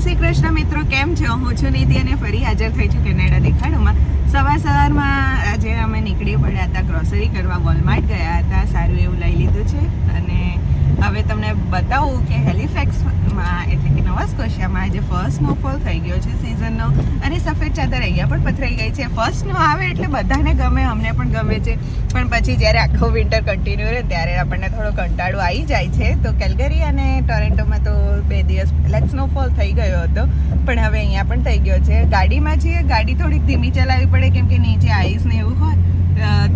શ્રી કૃષ્ણ મિત્રો, કેમ છો? હું છું નીતિ અને ફરી હાજર થઈ છું કેનેડા દેખાડોમાં. સવાર સવારમાં આજે અમે નીકળી પડ્યા હતા ગ્રોસરી કરવા વોલમાર્ટ ગયા હતા, સારું એવું લઈ લીધું છે. અને હવે તમને બતાવું કે હેલિફેક્સમાં નવા સ્કોશિયામાં આજે ફર્સ્ટ સ્નોફોલ થઈ ગયો છે સિઝનનો અને સફેદ ચાદર અહીંયા પણ પથરાઈ ગઈ છે. ફર્સ્ટ સ્નો આવે એટલે બધાને ગમે, અમને પણ ગમે છે. પણ પછી જ્યારે આખો વિન્ટર કન્ટિન્યુ રહે ત્યારે આપણને થોડો કંટાળો આવી જાય છે. તો કેલ્ગરી અને ટોરેન્ટોમાં તો બે દિવસ પહેલાં જ સ્નોફોલ થઈ ગયો હતો. પણ હવે અહીંયા પણ થઈ ગયો છે. ગાડીમાં છીએ, ગાડી થોડીક ધીમી ચલાવવી પડે કેમ કે નીચે આઈસ ને એવું હોય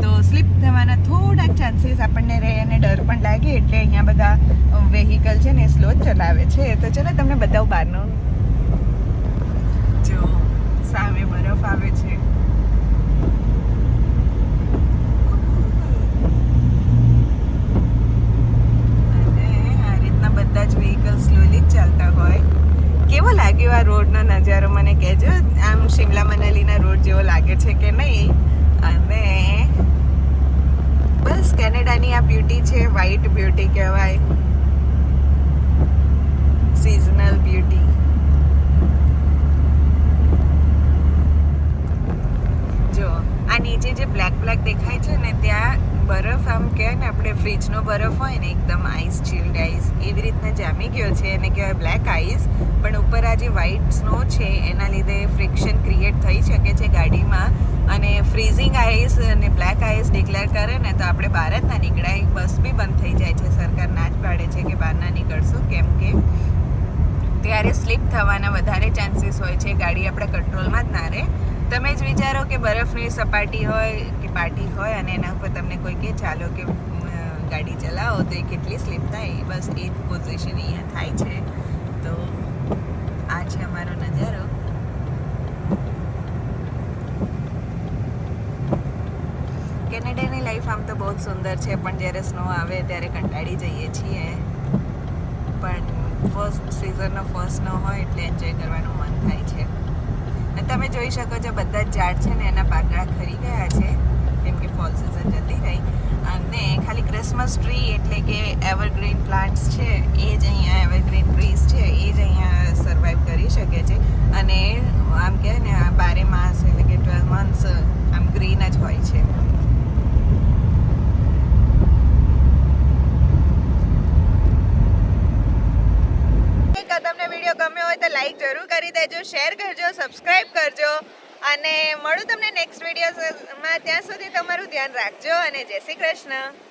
તો સ્લીપ થવાના થોડાક ચાન્સીસ આપણને રહે અને ડર પણ લાગે એટલે અહીંયા બધા વેહિકલ છે ને સ્લો ચલાવે છે. તો ચલો તમને બતાવું બહારનું. જો, સામે બરફ આવે છે. આ રીતના બધા જ વેહિકલ સ્લોલી જ ચાલતા હોય. કેવો લાગ્યો આ રોડનો નજારો? મને કહેજો. આમ શિમલા મનાલીના રોડ જેવો લાગે છે કે નહીં? અને બસ કેનેડાની આ બ્યુટી છે વ્હાઇટ બ્યુટી કહેવાય. સિઝનલ બ્યુટી જો, આ નીચે જે બ્લેક બ્લેક દેખાય છે ને, ત્યાં બરફ આમ કહેવાય ને, આપણે ફ્રીજનો બરફ હોય ને, એકદમ આઈસ ચીલ્ડ આઈસ એવી રીતના જામી ગયો છે, એને કહેવાય બ્લેક આઈસ પણ ઉપર આ જે વ્હાઇટ સ્નો છે, એના લીધે ફ્રિક્શન ક્રિએટ થઈ શકે છે ગાડીમાં. અને ફ્રીઝિંગ આઈસ અને બ્લેક આઈસ ડિક્લેર કરે ને તો આપણે બહાર જ ના નીકળાય બસ બી બંધ થઈ જાય છે સરકાર ના જ પાડે છે કે બહાર ના નીકળશું કેમ કે ત્યારે સ્લીપ થવાના વધારે ચાન્સીસ હોય છે, ગાડી આપણે કંટ્રોલમાં જ ના રહે. તમે જ વિચારો કે બરફની સપાટી હોય કે પાટી હોય અને એના ઉપર તમને કોઈ કે ચાલો કે ગાડી ચલાવો તો એ કેટલી સ્લીપ થાય બસ એ જ પોઝિશન અહીંયા થાય છે. તો આ છે અમારો નજારો. કેનેડાની લાઈફ આમ તો બહુ જ સુંદર છે, પણ જ્યારે સ્નો આવે ત્યારે કંટાળી જઈએ છીએ. પણ ફર્સ્ટ સિઝનનો ફર્સ્ટ ન હોય એટલે એન્જોય કરવાનું મન થાય છે. તમે જોઈ શકો છો બધા જ ઝાડ છે ને એના પાંદડા ખરી ગયા છે, કેમ કે ફોલ સિઝન જતી રહી. અને ખાલી ક્રિસમસ ટ્રી એટલે કે એવરગ્રીન પ્લાન્ટ્સ છે એ જ અહીંયા એવરગ્રીન ટ્રીઝ છે એ જ અહીંયા સર્વાઈવ કરી શકે છે અને આમ કહે ને આ બારે માસ એટલે કે ટ્વેલ્વ મંથ્સ આમ ગ્રીન જ હોય છે જો તમને વીડિયો ગમ્યો હોય તો લાઈક જરૂર કરી દેજો શેર કરજો સબસ્ક્રાઈબ કરજો અને મળું તમને નેક્સ્ટ વિડીયોમાં ત્યાં સુધી તમારું ધ્યાન રાખજો અને જય શ્રી કૃષ્ણ.